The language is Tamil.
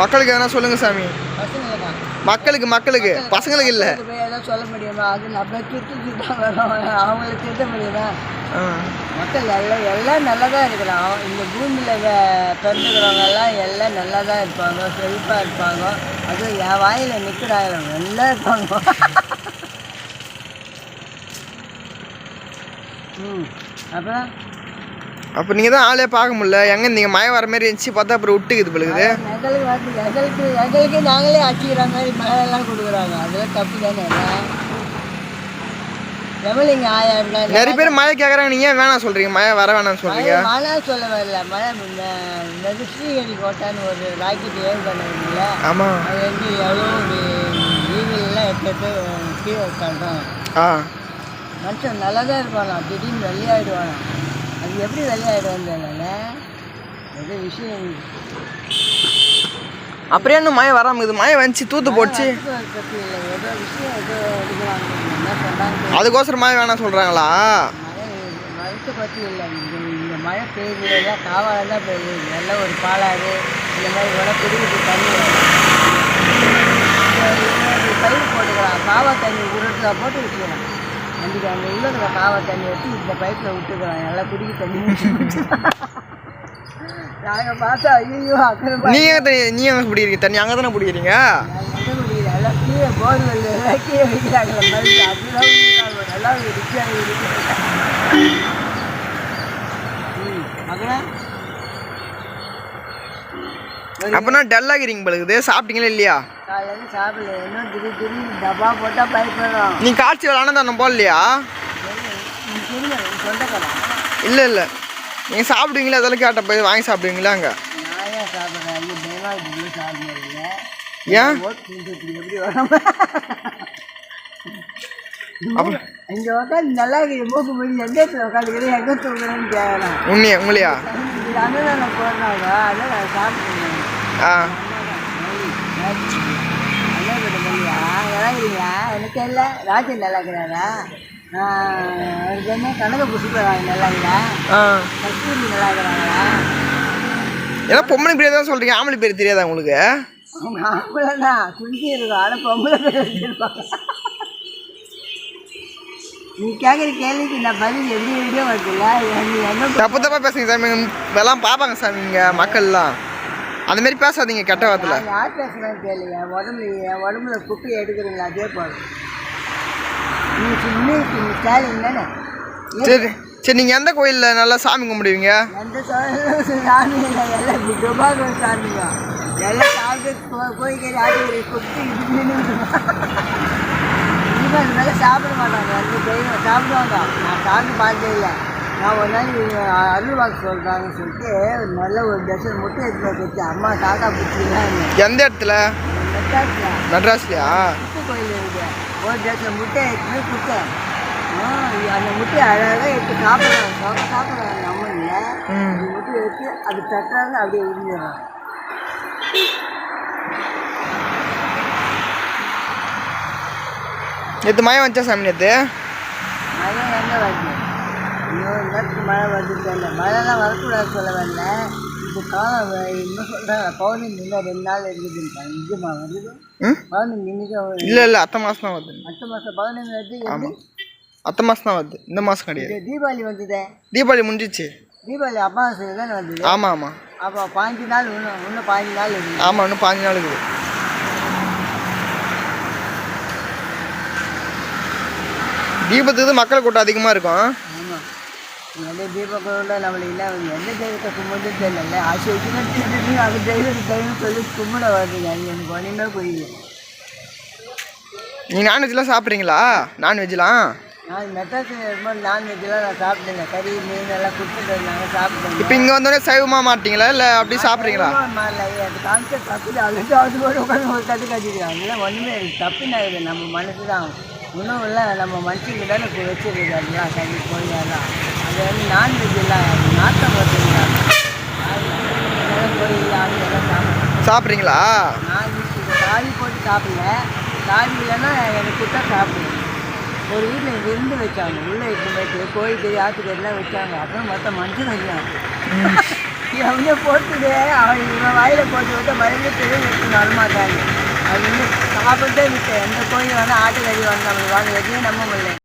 மக்களுக்கு எதனா சொல்லுங்க சாமி. மக்களுக்கு மக்களுக்கு. பசங்களுக்கு இல்லை. சொல்ல முடியுமா? அது நம்ம திருத்தி அவங்களுக்கு திருத்த முடியுமா? மக்கள் எல்லாம் எல்லாம் நல்லா தான் இருக்கிறோம். இந்த பூமியில் பிறந்துக்கிறவங்க எல்லாம் எல்லாம் நல்லா தான் இருப்பாங்க செழிப்பாக இருப்பாங்க. அதுவும் என் வாயில் நிற்கிறாங்க நல்லா இருப்பாங்க. ம். அப்புறம்? அப்போ நீங்கள் தான் ஆளே பார்க்க முடியல. எங்கே நீங்கள் மழை வர மாதிரி இருந்துச்சு பார்த்தா அப்புறம் விட்டுக்குது பிள்ளைக்குது எங்களுக்கு நாங்களே அடிச்சுக்கிற மாதிரி மழையெல்லாம் கொடுக்குறாங்க. அதெல்லாம் தப்பு தானே நிறைய பேர் மழை கேட்குறாங்க நீங்கள் ஏன் வேணாம் சொல்கிறீங்க மழை வர வேணாம்னு சொல்கிறீங்க மழை சொல்ல வரல மழை இந்த ஸ்ரீஹரி கோட்டான்னு ஒரு ராக்கெட் ஏன் பண்ணுவீங்கள ஆமாம் அது வந்து எவ்வளோ ஈவிலாம் எடுத்து கீழே தள்ளுறோம் ஆ. மனுஷன் நல்லா தான் இருப்பானா திடீர்னு வெளியாயிடுவானா அது எப்படி தெரியல அது விஷயம்? அப்புறம் என்ன மழை வராமல் இது மழை வந்துச்சு தூத்து போச்சு. அதுக்கோசரம் மழை வேணாம் சொல்கிறாங்களா மழை மருத்துவ பற்றி இல்லை. இந்த மழை பெய்யுது. எல்லாம் காவால தான் பெய்யுது. எல்லாம் ஒரு பாலாறு. இந்த மாதிரி கூட குடிக்கிட்டு தண்ணி வரும். பயிர் போட்டுக்கலாம். காவா தண்ணி உருட்டில் போட்டு வச்சுக்கலாம். அன்றைக்கி அங்கே உள்ள இருக்கிற காவா தண்ணி வச்சு இந்த பைப்பில் விட்டுக்கலாம் நல்லா குடிக்க தண்ணி நாங்கள் பார்த்தா ஐயோ அக்கறை நீ எங்கே தண்ணி நீ எங்கே பிடிக்கிறீங்க தண்ணி அங்கே தானே பிடிக்கிறீங்க எந்த முடியல எல்லாம் கீழே போர்வெல் எல்லாம் கீழே அதுதான் உயிராகும். நல்லா ரிச்சாக இருக்கு. ம் அப்புறம் அப்போனா டல்லாகிறீங்க பிள்ளைக்குது சாப்பிட்டீங்களா இல்லையா காலையில் சாப்பிடல இன்னும் திடீர் திடீர்னு டப்பா போட்டால் பயப்படும் நீ காய்ச்சி ஆனந்தம் போடலையா இல்லை இல்லை. நீங்கள் சாப்பிடுவீங்களா? அதெல்லாம் கேட்ட போய் வாங்கி சாப்பிடுவீங்களா அங்கே? ஏன் இங்கே உட்காந்து நல்லா இருக்குது. மூக்கு முடிஞ்சு எந்த இடத்துல உட்காந்துக்கிறேன் எங்கே தூங்குறேன்னு கேட்கலாம் உண்மையா உங்களையா? அன்னதானம் போடுறாங்க அதான் நான் சாப்பிடுவேன் ஆ. எனக்கு இல்லை ராஜி நல்லா இருக்கிறாரா அவருக்கு என்ன கனக புஷ்பராங்க நல்லா இருக்கிறா ஆ. கஸ்தூரி நல்லா இருக்கிறாங்களா ஏன்னா பொம்பளை பேர் தான் சொல்கிறீங்க ஆம்பளை பேர் தெரியாதா உங்களுக்கு? அவங்க ஆம்பளை தான் குளிச்சு இருக்கும் ஆனால் பொம்பளை பேர் வச்சுருப்பாங்க நீ கேட்குற கேள்விக்கு நான் பதில் எப்படி எப்படியோ வருதுல்ல என்ன தப்பு தப்பாக பேசுங்க சாமி இதெல்லாம் பார்ப்பாங்க சாமி இங்கே மக்கள்லாம். அந்த மாதிரி பேசாதீங்க கெட்ட வார்த்தையில். யார் பேசுகிறேன்னு கேளு என் உடம்புல என் உடம்புல குப்பை எடுக்கிறீங்களா? அதே போதும் நீ சின்ன ஸ்டாலின் தானே? சரி சரி நீங்கள் எந்த கோயிலில் நல்லா சாமி கும்பிடுவீங்க? எந்த சாமி எல்லாம் துபாகம் சாமிங்க எல்லாம் சாப்பிட்டு போ- போய் கேட்டு ஆட்டி குத்தி நின்று இனிமேல் மேலே சாப்பிட மாட்டாங்க. எந்த தெய்வம் சாப்பிடுவாங்க? நான் சாப்பிட்டு பார்த்ததே இல்லை. நான் ஒரு நாள் அருள்வாக்கு சொல்கிறாங்கன்னு சொல்லிட்டு நல்ல ஒரு டசன் முட்டை எடுத்து வச்சு அம்மா தாத்தா பிடிச்சிக்கலாம் எந்த இடத்துல? மெட்ராஸில். மெட்ராஸ்லையா? முட்டை கோயில் இருக்கு. ஒரு டசன் முட்டை எடுத்துன்னு கொடுத்தேன். அந்த முட்டையை அழகாக எடுத்து சாப்பிட்றாங்க. சாப்பிட சாப்பிட்றாங்க ம். அந்த முட்டையை எடுத்து அது தட்டுறாங்க அப்படியே விழுந்துடுறாங்க நேற்று மயம் வந்துச்சா சாமி நேற்று மழை எங்கே நேரத்துக்கு மழை வருது தெரியல மழைலாம் வரக்கூடாது சொல்ல வரல இப்போ காலம் இன்னும் சொல்கிறாங்க பௌர்ணமி இன்னும் ரெண்டு நாள் இருக்குதுன்னு நிஜமா வருது. பௌர்ணமி இன்னைக்கு இல்லை இல்லை அத்தை மாதம் தான் வருது. அடுத்த மாதம் பௌர்ணமி வருது. ஆமாம் அத்தை மாதம் தான் வருது. இந்த மாதம் கிடையாது. தீபாவளி வந்ததே. தீபாவளி முடிஞ்சிச்சு. தீபாவளி அமாவாசை தானே வந்தது. ஆமாம் ஆமாம் அப்போ பாஞ்சு நாள் இன்னும் இன்னும் பாஞ்சு நாள் இருக்குது ஆமாம் இன்னும் பாஞ்சு நாள் இருக்குது. தீபத்துக்கு மக்கள் கூட்டம் அதிகமாக இருக்கும். தீபங்களோட நம்மளுக்கு இல்லை எந்த தெய்வத்தை கும்பிட்டு தெரியல ஆசை வச்சுன்னா அது தெய்வம் தெய்வம் சொல்லி கும்பிட வருதுங்க அது எனக்கு ஒன்றுமே புரியல நீங்கள் நான்வெஜ்லாம் சாப்பிட்றீங்களா நான்வெஜ்லாம் நான் மெட்ராஸ் இருக்கும்போது நான்வெஜ்லாம் நான் சாப்பிட்டேங்க கறி மீன் எல்லாம் கொடுத்துட்டு இருந்தாங்க சாப்பிட்டேங்க இப்போ இங்கே வந்தோடனே சைவமாக மாட்டீங்களா இல்லை அப்படி சாப்பிட்றீங்களா அது கான்செப்ட் தப்பு அது அது கூட உட்காந்து ஒரு கட்டு கட்டிக்கிறாங்க அதெல்லாம் ஒன்றுமே தப்புன்னு இருக்குது நம்ம மனசு தான் உணவுலாம் நம்ம மனுஷங்க தானே இப்போ வச்சிருக்கு அதெல்லாம் கறி கோழி அது வந்து நான்வெஜ் எல்லாம் நாட்டம் வருதுங்களா கோழி ஆடு எல்லாம் சாப்பிடுறேன் சாப்பிட்றீங்களா? நான் காய் போட்டு சாப்பிடல. காய் இல்லைன்னா எனக்கு கொடுத்தா சாப்பிடுவேன். ஒரு வீட்டில் விருந்து வச்சாங்க. உள்ளே இட்டு போயிட்டு கோழி கறி ஆட்டுக்கறிலாம் வச்சாங்க. அப்புறம் மொத்தம் மனுஷன் வச்சாங்க. வந்து போட்டுட்டு அவன் இவன் வாயில போட்டு விட்டு மறுபடியும் திரும்பி எடுத்து வரமாட்டாங்க அது வந்து சாப்பிட்டே விட்டு எந்த கோழி வேணால் ஆட்டுக்கறி நம்மளுக்கு வாங்க எதையும் நம்ப முடியல.